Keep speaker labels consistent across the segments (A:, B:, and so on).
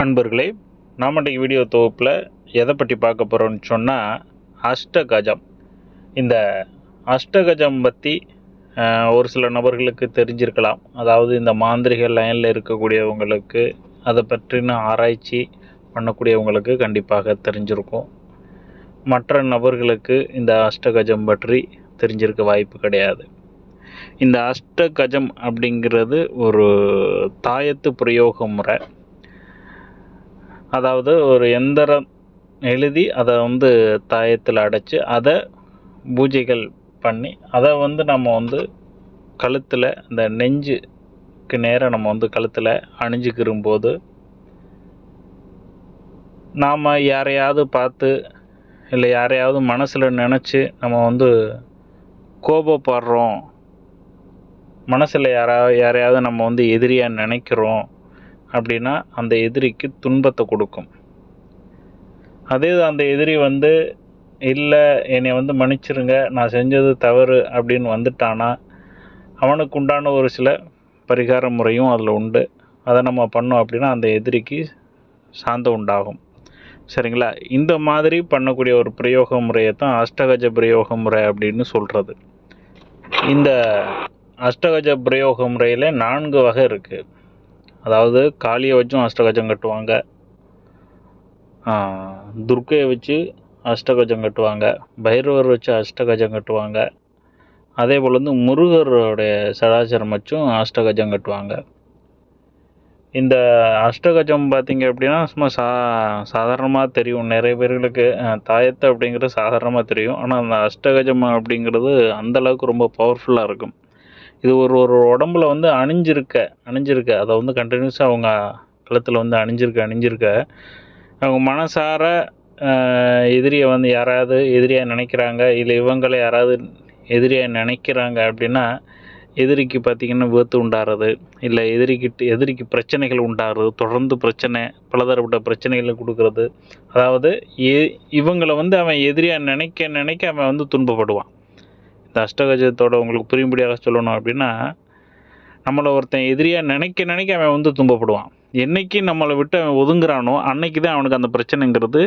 A: அன்பர்களே நாம் வீடியோ தொகுப்பில் எதை பற்றி பார்க்க போகிறோம்னு சொன்னால் அஷ்டகஜம். இந்த அஷ்டகஜம் பற்றி ஒரு சில நபர்களுக்கு தெரிஞ்சிருக்கலாம். அதாவது இந்த மாந்திரிக லைனில் இருக்கக்கூடியவங்களுக்கு அதை பற்றின ஆராய்ச்சி பண்ணக்கூடியவங்களுக்கு கண்டிப்பாக தெரிஞ்சிருக்கும். மற்ற நபர்களுக்கு இந்த அஷ்டகஜம் பற்றி தெரிஞ்சிருக்க வாய்ப்பு கிடையாது. இந்த அஷ்டகஜம் அப்படிங்கிறது ஒரு தாயத்து பிரயோக முறை. அதாவது ஒரு எந்திரம் எழுதி அதை வந்து தாயத்தில் அடைச்சி அதை பூஜைகள் பண்ணி அதை வந்து நம்ம வந்து கழுத்தில் இந்த நெஞ்சுக்கு நேராக நம்ம வந்து கழுத்தில் அணிஞ்சுக்கிறும்போது நாம் யாரையாவது பார்த்து இல்லை யாரையாவது மனசில் நினச்சி நம்ம வந்து கோபப்படுறோம் மனசில் யாரா யாரையாவது நம்ம வந்து எதிரியாக நினைக்கிறோம் அப்படின்னா அந்த எதிரிக்கு துன்பத்தை கொடுக்கும். அதே அந்த எதிரி வந்து இல்லை என்னை வந்து மன்னிச்சிருங்க நான் செஞ்சது தவறு அப்படின்னு வந்துட்டானா அவனுக்கு உண்டான ஒரு சில பரிகார முறையும் அதில் உண்டு. அதை நம்ம பண்ணோம் அப்படின்னா அந்த எதிரிக்கு சாந்தம் உண்டாகும். சரிங்களா? இந்த மாதிரி பண்ணக்கூடிய ஒரு பிரயோக முறையை தான் அஷ்டகஜ பிரயோக முறை அப்படின்னு சொல்கிறது இந்த அஷ்டகஜ பிரயோக முறையில் நான்கு வகை இருக்குது அதாவது காளியை வச்சும் அஷ்டகஜம் கட்டுவாங்க. துர்க்கையை வச்சு அஷ்டகஜம் கட்டுவாங்க. பைரவர் வச்சு அஷ்டகஜம் கட்டுவாங்க. அதே போல் வந்து முருகருடைய சடாச்சரம் வச்சும் அஷ்டகஜம் கட்டுவாங்க. இந்த அஷ்டகஜம் பார்த்தீங்க அப்படின்னா சும்மா சா சாதாரணமாக தெரியும் நிறைய பேர்களுக்கு. தாயத்தை அப்படிங்கிறது சாதாரணமாக தெரியும். ஆனால் அந்த அஷ்டகஜம் அப்படிங்கிறது அந்தளவுக்கு ரொம்ப பவர்ஃபுல்லாக இருக்கும். இது ஒரு ஒரு உடம்புல வந்து அணிஞ்சிருக்க அணிஞ்சிருக்க. அதை வந்து கண்டினியூஸாக அவங்க கழுத்தில் வந்து அணிஞ்சிருக்க அணிஞ்சிருக்க. அவங்க மனசார எதிரியை வந்து யாராவது எதிரியாக நினைக்கிறாங்க இல்லை இவங்களை யாராவது எதிரியாக நினைக்கிறாங்க அப்படின்னா எதிரிக்கு பார்த்திங்கன்னா விபத்து உண்டாகிறது இல்லை எதிரிக்கிட்ட எதிரிக்கு பிரச்சனைகள் உண்டாகிறது தொடர்ந்து பிரச்சனை பலதரப்பட்ட பிரச்சனைகளை கொடுக்கறது. அதாவது எ இவங்களை வந்து அவன் எதிரியாக நினைக்க நினைக்க அவன் வந்து துன்பப்படுவான். இந்த அஷ்டகஜத்தோட உங்களுக்கு புரியும்படியாக சொல்லணும் அப்படின்னா நம்மளை ஒருத்தன் எதிரியாக நினைக்க நினைக்க அவன் வந்து துன்பப்படுவான். என்னைக்கு நம்மளை விட்டு அவன் ஒதுங்குறானோ அன்னைக்கு தான் அவனுக்கு அந்த பிரச்சனைங்கிறது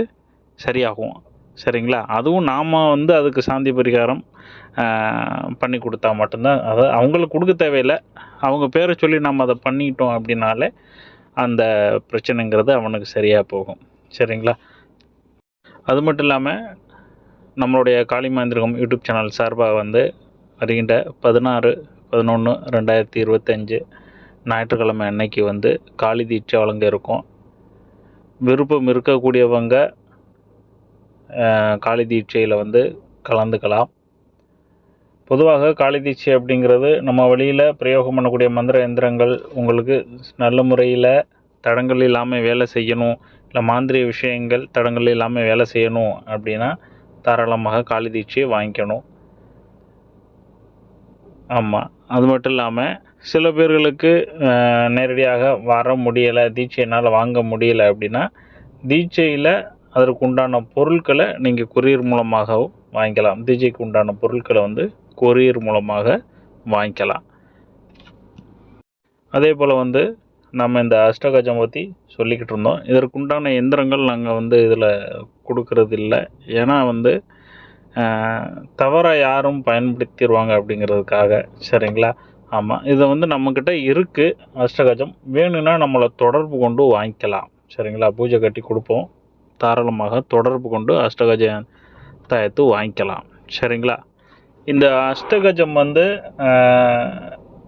A: சரியாகும். சரிங்களா? அதுவும் நாம் வந்து அதுக்கு சாந்தி பரிகாரம் பண்ணி கொடுத்தா மட்டும்தான். அதாவது அவங்களுக்கு கொடுக்க தேவையில்லை. அவங்க பேரை சொல்லி நம்ம அதை பண்ணிட்டோம் அப்படின்னாலே அந்த பிரச்சனைங்கிறது அவனுக்கு சரியாக போகும். சரிங்களா? அது மட்டும் இல்லாமல் நம்மளுடைய காளிமாந்திரகம் யூடியூப் சேனல் சார்பாக வந்து வருகின்ற பதினாறு பதினொன்று ரெண்டாயிரத்தி இருபத்தஞ்சு ஞாயிற்றுக்கிழமை அன்னைக்கு வந்து காளி தீட்சை வழங்க இருக்கும். விருப்பம் இருக்கக்கூடியவங்க காளி தீட்சையில் வந்து கலந்துக்கலாம். பொதுவாக காளி தீட்சை அப்படிங்கிறது நம்ம வழியில் பிரயோகம் பண்ணக்கூடிய மந்திர எந்திரங்கள் உங்களுக்கு நல்ல முறையில் தடங்கள் இல்லாமல் வேலை செய்யணும் இல்லை மாந்திரிய விஷயங்கள் தடங்கள் இல்லாமல் வேலை செய்யணும் அப்படின்னா தாராளமாக காலி தீட்சையை வாங்கிக்கணும். ஆமாம் அது மட்டும் இல்லாமல் சில பேர்களுக்கு நேரடியாக வர முடியலை தீட்சை என்னால் வாங்க முடியலை அப்படின்னா தீட்சையில் அதற்கு உண்டான பொருட்களை நீங்கள் கொரியர் மூலமாகவும் வாங்கிக்கலாம். தீட்சைக்கு உண்டான பொருட்களை வந்து கொரியர் மூலமாக வாங்கிக்கலாம். அதே போல் வந்து நம்ம இந்த அஷ்டகஜம் பற்றி சொல்லிக்கிட்டு இருந்தோம். இதற்குண்டான எந்திரங்கள் நாங்கள் வந்து இதில் கொடுக்கறது இல்லை ஏன்னா வந்து தவறாக யாரும் பயன்படுத்திடுவாங்க அப்படிங்கிறதுக்காக. சரிங்களா? ஆமாம் இதை வந்து நம்மக்கிட்ட இருக்குது அஷ்டகஜம். வேணும்னா நம்மளை தொடர்பு கொண்டு வாங்கிக்கலாம். சரிங்களா? பூஜை கட்டி கொடுப்போம். தாராளமாக தொடர்பு கொண்டு அஷ்டகஜ தாயத்து வாங்கிக்கலாம். சரிங்களா? இந்த அஷ்டகஜம் வந்து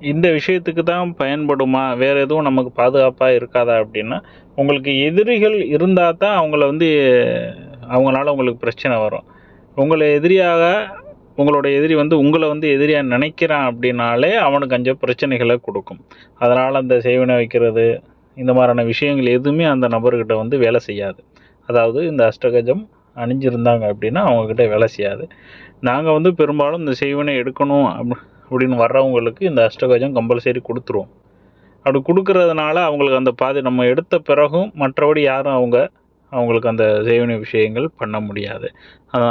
A: இந்த விஷயத்துக்கு தான் பயன்படுமா? வேறு எதுவும் நமக்கு பாதுகாப்பாக இருக்காதா அப்படின்னா உங்களுக்கு எதிரிகள் இருந்தால் தான் அவங்கள வந்து அவங்களால உங்களுக்கு பிரச்சனை வரும். உங்களை எதிரியாக உங்களோட எதிரி வந்து உங்களை வந்து எதிரியாக நினைக்கிறான் அப்படின்னாலே அவனுக்கு கொஞ்சம் பிரச்சனைகளை கொடுக்கும். அதனால் அந்த செய்வினை வைக்கிறது இந்த மாதிரியான விஷயங்கள் எதுவுமே அந்த நபர்கிட்ட வந்து வேலை செய்யாது. அதாவது இந்த அஷ்டகஜம் அணிஞ்சிருந்தாங்க அப்படின்னா அவங்கக்கிட்ட வேலை செய்யாது. நாங்கள் வந்து பெரும்பாலும் இந்த செய்வினை எடுக்கணும் அப்~ அப்படின்னு வர்றவங்களுக்கு இந்த அஷ்டகஜம் கம்பல்சரி கொடுத்துருவோம் அப்படி கொடுக்கறதுனால அவங்களுக்கு அந்த பாதை நம்ம எடுத்த பிறகும் மற்றபடி யாரும் அவங்க அவங்களுக்கு அந்த செய்வினை விஷயங்கள் பண்ண முடியாது.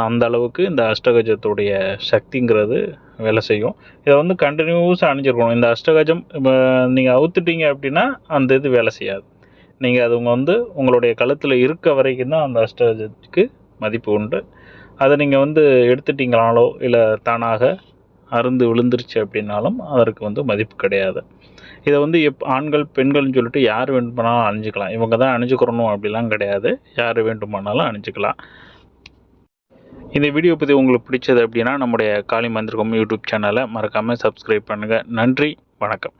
A: அந்த அளவுக்கு இந்த அஷ்டகஜத்துடைய சக்திங்கிறது வேலை செய்யும். இதை வந்து கண்டினியூஸாக அணிஞ்சிருக்கணும். இந்த அஷ்டகஜம் இப்போ நீங்கள் அவுத்துட்டீங்க அப்படின்னா அந்த இது வேலை செய்யாது. நீங்கள் அது வந்து உங்களுடைய கழுத்தில் இருக்க வரைக்கும் தான் அந்த அஷ்டகஜத்துக்கு மதிப்பு உண்டு. அதை நீங்கள் வந்து எடுத்துட்டீங்களாலோ இல்லை தானாக அருந்து விழுந்துருச்சு அப்படின்னாலும் அதற்கு வந்து மதிப்பு கிடையாது. இதை வந்து எப் ஆண்கள் பெண்கள்னு சொல்லிட்டு யார் வேண்டுமானாலும் அணிஞ்சிக்கலாம். இவங்க தான் அணிஞ்சுக்கிறணும் அப்படிலாம் கிடையாது. யார் வேண்டுமானாலும் அணிஞ்சிக்கலாம். இந்த வீடியோ பற்றி உங்களுக்கு பிடிச்சது அப்படின்னா நம்முடைய காளி மந்திரகம் யூடியூப் சேனலை மறக்காமல் சப்ஸ்கிரைப் பண்ணுங்கள் நன்றி வணக்கம்.